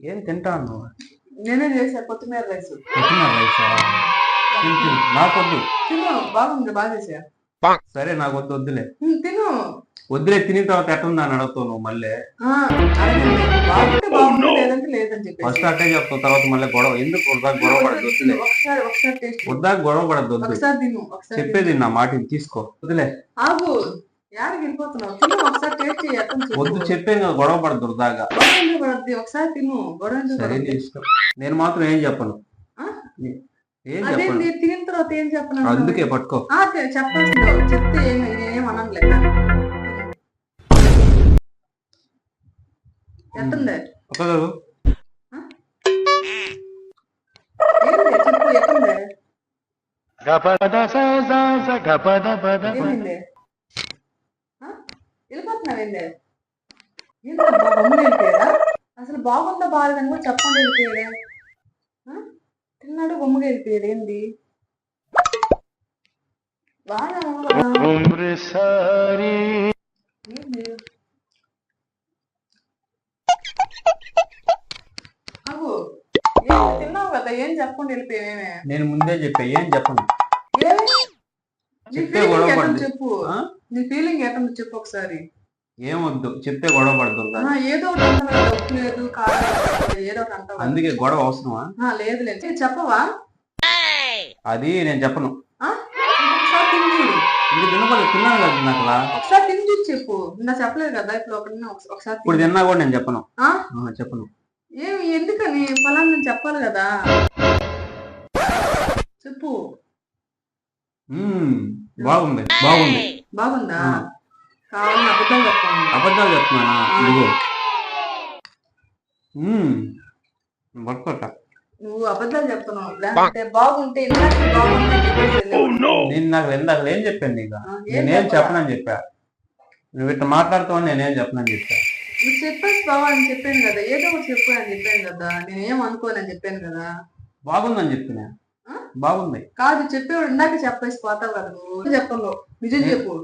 ఏం తింటాను నేనే చేసా కొత్తిమీర రైస్. కొత్తిమీర రైసా. నాకొద్దు. తిను బాగుంది బాగా చేసా సరే నాకు వద్దు వద్దులే తిను. వద్దులే తిని తర్వాత ఎట్టుందా అని అడుగుతావు నువ్వు మళ్ళీ? చెప్పేసి. ఫస్ట్ అట్టే చెప్తావు తర్వాత మళ్ళీ గొడవ. ఎందుకు వద్దా గొడవ వద్దులే? టేస్ట్ వద్దా గొడవ పడద్దు వద్దు. చెప్పేది నా మాటిని తీసుకో. వద్దులే. యాడికి వెళ్ళిపోతున్నావు? తిను ఒకసారి టేస్ట్ చేయి ఎట్లా చెప్పు. వద్దు చెప్పేది కదా గొడవ ఎందుకు పడద్ది? ఒకసారి తిను గొడవ ఎందుకు సరే నీ పడద్ది? ఇష్టం. నేను మాత్రం ఏం చెప్పను. ఆ? ఏం చెప్పను? అదేంటి తినిన తర్వాత ఏం చెప్పను అందుకే పట్టుకో. ఆ, చె- చెప్పాల్సిందే చెప్తే ఏం నేనేం అననులే. కానీ. ఎట్టుంది ఒక కాదు ఏంది? చెప్పు ఎట్టుంది ఏమైంది ఆ? అసలు బాగుందా బాగాలేదని కూడా చెప్పండి వెళ్ళిపోయాడే? తిన్నాడు గమ్ముగా వెళ్ళిపోయాడు ఏంది? బాగా ఏం తిన్నావు కదా ఏం చెప్పకుండా వెళ్ళిపోయావేమే నేను ముందే చెప్పా ఏం చెప్పను? నీ ఫీలింగ్. చెప్పు. ఆ? నీ ఫీలింగ్ ఎట్టుందో చెప్పు ఒకసారి. ఏమొద్దు? చెప్తే గొడవ. ఆ, ఏదో ఉప్పు లేదు ఏదో. అందుకే గొడవ అవసరమా? లేదు లేదు. చెప్పవా? అది నేను చెప్పను. ఇది తినపడదు తిన్నాను కదా నాకు అలా. ఒకసారి తిని చూసి చెప్పు. నా చెప్పలేదు కదా ఇప్పుడు ఒకసారి ఇప్పుడు తిని. తిన్నా కూడా నేను చెప్పను. చెప్పను. ఏమి ఎందుకని ఫలాన్ని నేను చెప్పాలి కదా? చెప్పు. బాగుంది బాగుంది. బాగుందా. కావాలని అబద్ధాలు చెప్పండి అబద్ధాలు చెప్తున్నానా? ఇదిగో. మ్మ్. వర్కౌట్ నువ్వు అబద్ధాలు చెప్తున్నావు. లేకపోతే బాగుంటే ఇందాక బాగుంటే చెప్పేసి వెళ్ళావు. నేను నాకు ఇందాక ఏం చెప్పాను నీకు? ఏం నేనేం చెప్పాలా? చెప్పనని చెప్పా? నువ్వు ఇట్లా మాట్లాడుతావు నేనేం చెప్పనని చెప్పా? నువ్వు చెప్పేసి బావా అని చెప్పాను కదా. ఏదో ఒకటి చెప్పు అని చెప్పాను కదా. నేనేం అనుకోనని చెప్పాను కదా. బాగుందని చెప్పిన? ఆ? బాగుంది. కాదు చెప్పేవాడు ఇందాక చెప్పేసి పోతావు కదా నువ్వు. చెప్పను నిజం చెప్పు.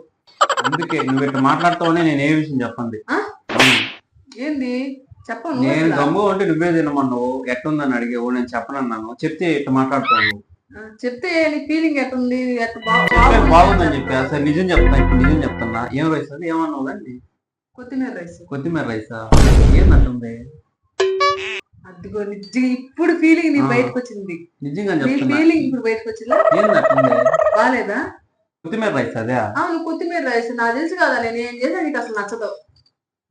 అందుకే నువ్వు ఇట్లా మాట్లాడుతావని నేను ఏ విషయం చెప్పండి. ఏంది? చెప్పను నేను. గమ్ము అంటే నువ్వే తినమన్నావు. ఎట్టుందని అడిగావు నేను చెప్పనన్నాను చెప్తే ఇట్లా మాట్లాడుతావు ఆ, చెప్తే నీ ఫీలింగ్ ఎట్టుంది? బాగుందని అని చెప్పి. అసలు నిజం చెప్తా ఇప్పుడు నిజం చెప్తున్నా. ఏం రైస్ అది? ఏమన్నావు కానీ కొత్తిమీర రైస్ కొత్తిమీర రైసా ఏందంటుంది అదిగో నిజంగా ఇప్పుడు ఫీలింగ్ నీ. బయటకు వచ్చింది నిజంగా ఫీలింగ్ ఇప్పుడు బయటకు వచ్చిందా ఏందంటుంది బాలేదా? కొత్తిమీర రైస్ అదే? అవును కొత్తిమీర రైస్. నాకు తెలుసు కదా నేను ఏం చేసా నీకు అసలు నచ్చదు.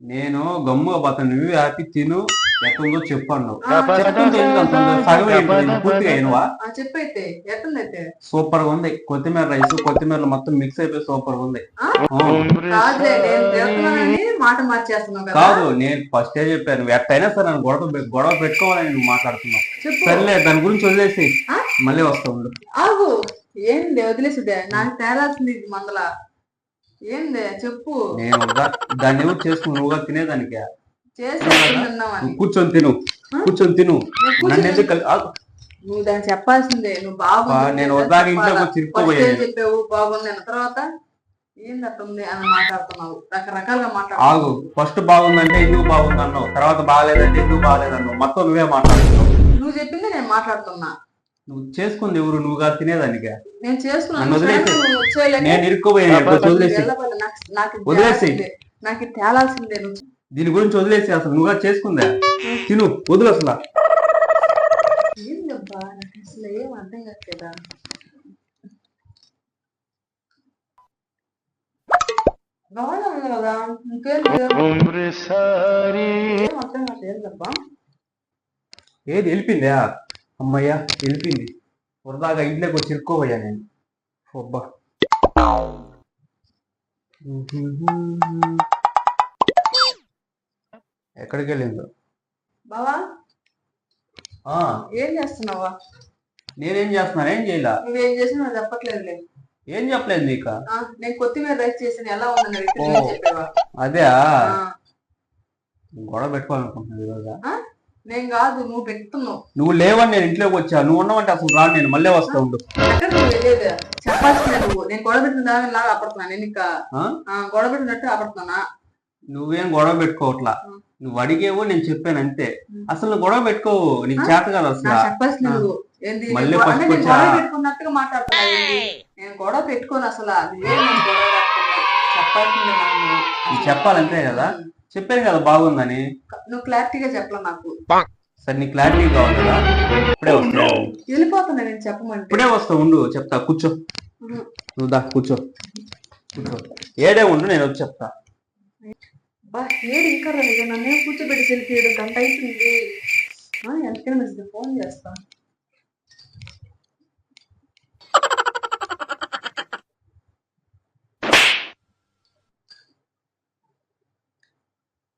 నేను గమ్ముగా పోతాను. నువ్వు హ్యాపీ తిను. ఎట్టుందో చెప్పు అన్నావు. ఆ, చెప్తుంటే ఎందుకు అంత ఉంది? సగం ఏంటి? ఇది పూర్తిగా అయినవా? ఆ, చెప్పైతే ఎట్టుందైతే సూపర్గా ఉంది. కొత్తిమీర రైస్ కొత్తిమీరలో మొత్తం మిక్స్ అయిపోయి సూపర్గా ఉంది మాట మార్చేస్తున్నావు కదా. నేను ఫస్ట్ ఏ చెప్పాను. ఎట్టయినా సరే నన్ను గొడవ గొడవ పెట్టుకోవాలని నువ్వు మాట్లాడుతున్నావు. సర్లే దాని గురించి వదిలేసి ఆ? మళ్ళీ వస్తా ఉండు. ఏంది వదిలేసుదే నాకు తేలాల్సింది ఇది మందల. ఏంది? చెప్పు. నేను వద్దా దాన్ని ఎవరు చేసుకుని నువ్వుగా తినేదానికి. చేసి తిన్నావని. నువ్వు కూర్చొని తిను? కూర్చొని తిను. నన్ను ఎందుకు కలి- ఆగు. నువ్వు దాన్ని చెప్పాల్సిందే. నువ్వు బాగుంది బా, నేను వద్దాక ఇంట్లోకి వచ్చి ఫస్ట్ చెప్పావు? బాగుంది అన్న తర్వాత ఏంది అట్టుంది అని మాట్లాడుతున్నావు? రకరకాలుగా ఆగు. మాట్లాడుతున్నావు ఫస్ట్ బాగుందంటే ఎందుకు బాగుంది అన్నావు? తర్వాత బాగాలేదంటే ఎందుకు బాగాలేదన్నావు? మొత్తం నువ్వే మాట్లాడుతున్నావు. నువ్వు చెప్పింది నేను మాట్లాడుతున్నా. నువ్వు చేసుకుంది ఎవరు? నువ్వుగా తినేదానికి? నేను చేసుకున్నాను నేను ఇరుక్కోపోయాను వదిలేసి. నాకు-. తేలాల్సిందే. నాకు ఇది తేలాల్సిందే. నువ్వు దీని గురించి వదిలేసి అసలు. నువ్వుగా చేసుకుందా? తిను వదిలు అసలు. ఏం అర్థం కదా ఇంకేం ఏది? వెళ్ళిపోయిందా? అమ్మయ్యా వెళ్ళిపోయింది. వరదాగా ఇంట్లోకి వచ్చి ఇరుక్కోపోయా నేను. అబ్బా. ఎక్కడికి వెళ్ళిందో? బావా? ఆ, ఏం చేస్తున్నావా? నేనేం చేస్తున్నాను ఏం చేయలా? నువ్వేం చేసినా నాకు చెప్పట్లేదులే. ఏం చెప్పలేదు నీకు? ఆ, నేను కొత్తిమీర రైస్ చేసిన ఎలా ఉందని అడిగితే ఓ. నువ్వే చెప్పావా? అదే ఆ, గొడవ పెట్టుకోవాలనుకుంటున్నాను ఈరోజు? నేను కాదు నువ్వు పెడుతున్నావు నువ్వు లేవని నేను ఇంట్లోకి వచ్చా. నువ్వు ఉన్నావంటే అసలు రాను నేను మళ్ళీ వస్తా ఉండు. చెప్పాల్సిందే నువ్వు. నేను గొడవ పెట్టిన లాగా అప్పడుతున్నా. నేను ఇంకా గొడవ పెట్టినట్టు అప్పడుతున్నా. నువ్వేం గొడవ పెట్టుకోవట్లా. నువ్వు అడిగేవో నేను చెప్పాను అంతే. అసలు నువ్వు గొడవ పెట్టుకోవు. నీకు చేత కాదు అసలు. చెప్పాల్సింది ఏంది? మళ్ళీ పెట్టుకున్నట్టుగా మాట్లాడుతున్నావు ఏంది? నేను గొడవ పెట్టుకోను అసలు. చెప్పాల్సిందే చెప్పాలంతే కదా. చెప్పాను కదా బాగుందని. నువ్వు క్లారిటీగా చెప్పలే నాకు. సరే నీ క్లారిటీ కావాలి కదా ఇప్పుడే వస్తా వెళ్ళిపోతున్నా నేను చెప్పమంటే. ఇప్పుడే వస్తా ఉండు చెప్తా కూర్చో. నువ్వు దా కూర్చో. కూర్చో. ఏడే ఉండు నేను వచ్చి చెప్తా. బా ఏడు ఇంకా రాలేదు. నన్నే కూర్చోబెట్టి సెల్ఫీ ఏడు గంట అవుతుంది. ఎంతకైనా మంచిది ఫోన్ చేస్తా.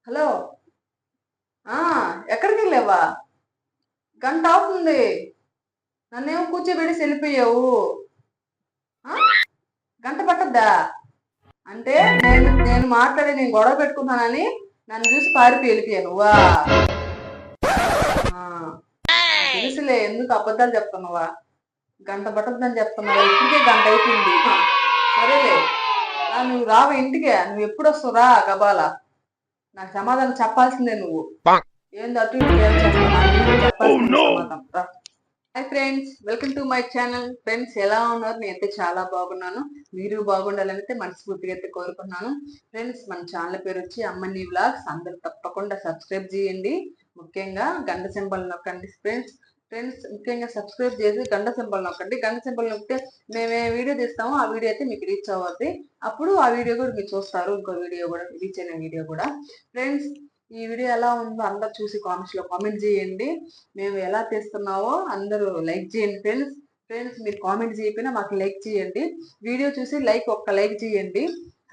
హలో. ఎక్కడికి వెళ్ళావా గంట అవుతుంది. నన్నేమో కూర్చోబెట్టి వెళ్ళిపోయావు ఆ? గంట పట్టద్దా? అంటే నేను నేను మాట్లాడి నేను గొడవ పెట్టుకున్నానని నన్ను చూసి పారిపోయి వెళ్ళిపోయాను. వా. తెలుసులే ఎందుకు అబద్ధాలు చెప్తున్నావా? గంట పట్టద్దని చెప్తున్నావా? ఇప్పటికే గంట అయిపోయింది. సరేలే. నువ్వు రావు ఇంటికే? నువ్వు ఎప్పుడు వస్తావు? రా గబాలా. నాకు సమాధానం చెప్పాల్సిందే నువ్వు. ఏంది అటు. Hi friends welcome to my channel friends ఎలా ఉన్నారు? నేనైతే చాలా బాగున్నాను. మీరు బాగుండాలని అయితే మనస్ఫూర్తిగా అయితే కోరుకున్నాను ఫ్రెండ్స్ మన ఛానల్ పేరు వచ్చి అమ్మని వ్లాగ్స్ అందరూ తప్పకుండా సబ్స్క్రైబ్ చేయండి. ముఖ్యంగా గంట సింబల్ నొక్కండి ఫ్రెండ్స్ ఫ్రెండ్స్ ముఖ్యంగా సబ్స్క్రైబ్ చేసి గంట సింబల్ నొక్కండి. గంట సింబల్ నొక్కితే మేము ఏ వీడియో తీస్తామో. ఆ వీడియో అయితే మీకు రీచ్ అవ్వద్ది అప్పుడు ఆ వీడియో కూడా మీరు చూస్తారు. ఇంకో వీడియో కూడా రీచ్ అయిన వీడియో కూడా. ఫ్రెండ్స్ ఈ వీడియో ఎలా ఉందో అందరు చూసి కామెంట్స్లో కామెంట్ చేయండి. మేము ఎలా తీస్తున్నావో అందరూ లైక్ చేయండి ఫ్రెండ్స్. ఫ్రెండ్స్ మీరు కామెంట్ చేయకపోయినా మాకు లైక్ చేయండి. వీడియో చూసి లైక్ ఒక్క లైక్ చేయండి.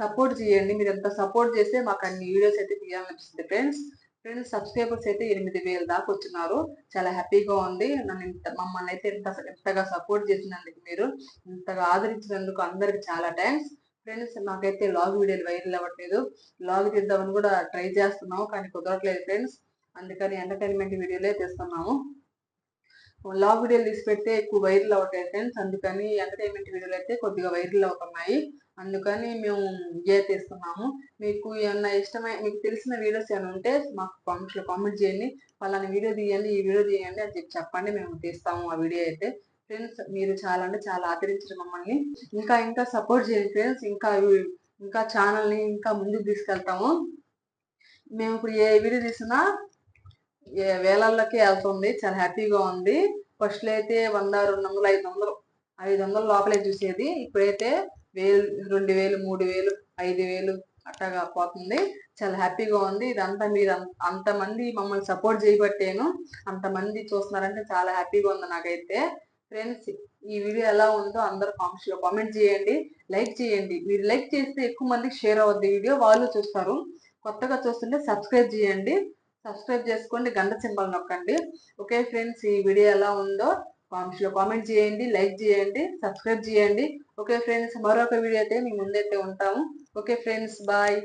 సపోర్ట్ చేయండి. మీరు ఎంత సపోర్ట్ చేస్తే మాకు అన్ని వీడియోస్ అయితే తీయాలనిపిస్తుంది ఫ్రెండ్స్. ఫ్రెండ్స్ సబ్స్క్రైబర్స్ అయితే ఎనిమిది వేలు దాకా వచ్చినారు. చాలా హ్యాపీగా ఉంది. నన్ను ఇంత మమ్మల్ని అయితే ఇంత ఎంతగా సపోర్ట్ చేసినందుకు మీరు ఇంతగా ఆదరించినందుకు అందరికి చాలా థ్యాంక్స్. ఫ్రెండ్స్ నాకైతే లాగ్ వీడియోలు వైరల్ అవ్వట్లేదు. లాగ్ తీద్దామని కూడా ట్రై చేస్తున్నాము కానీ కుదరట్లేదు ఫ్రెండ్స్ అందుకని ఎంటర్టైన్మెంట్ వీడియోలే తెస్తున్నాము. లాగ్ వీడియోలు తీసి పెడితే ఎక్కువ వైరల్ అవ్వట్లేదు ఫ్రెండ్స్ అందుకని ఎంటర్టైన్మెంట్ వీడియోలు అయితే కొద్దిగా వైరల్ అవుతున్నాయి. అందుకని మేము ఇవే తీస్తున్నాము. మీకు ఏమన్నా ఇష్టమై మీకు తెలిసిన వీడియోస్ ఏమైనా ఉంటే మాకు కామెంట్స్లో కామెంట్ చేయండి. వాళ్ళని వీడియో తీయండి ఈ వీడియో తీయండి అని చెప్పి చెప్పండి. మేము తీస్తాము ఆ వీడియో అయితే. ఫ్రెండ్స్ మీరు చాలా అంటే చాలా ఆదరించారు మమ్మల్ని. ఇంకా ఇంకా సపోర్ట్ చేయండి ఫ్రెండ్స్ ఇంకా ఇంకా ఛానల్ని ఇంకా ముందుకు తీసుకెళ్తాము. మేము ఇప్పుడు ఏ వీడియో తీసినా వేలల్లోకి వెళ్తుంది. చాలా హ్యాపీగా ఉంది. ఫస్ట్లో అయితే వంద రెండు వందలు ఐదు వందలు ఐదు వందల లోపలే చూసేది. ఇప్పుడైతే వేలు రెండు వేలు మూడు వేలు ఐదు వేలు అట్టగా పోతుంది. చాలా హ్యాపీగా ఉంది. ఇదంతా మీరు అంత- అంతమంది మమ్మల్ని సపోర్ట్ చేయబట్టేను. అంతమంది చూస్తున్నారంటే చాలా హ్యాపీగా ఉంది నాకైతే. ఫ్రెండ్స్ ఈ వీడియో ఎలా ఉందో అందరూ కామెంట్స్లో కామెంట్ చేయండి. లైక్ చేయండి. మీరు లైక్ చేస్తే ఎక్కువ మందికి షేర్ అవుద్ది వీడియో. వాళ్ళు చూస్తారు. కొత్తగా చూస్తుంటే సబ్స్క్రైబ్ చేయండి. సబ్స్క్రైబ్ చేసుకోండి. గంట సింబల్ నొక్కండి. ఓకే ఫ్రెండ్స్ ఈ వీడియో ఎలా ఉందో కామెంట్స్లో కామెంట్ చేయండి లైక్ చేయండి సబ్స్క్రైబ్ చేయండి. ఓకే ఫ్రెండ్స్ మరొక వీడియో అయితే మీ ముందైతే ఉంటాము. Okay friends bye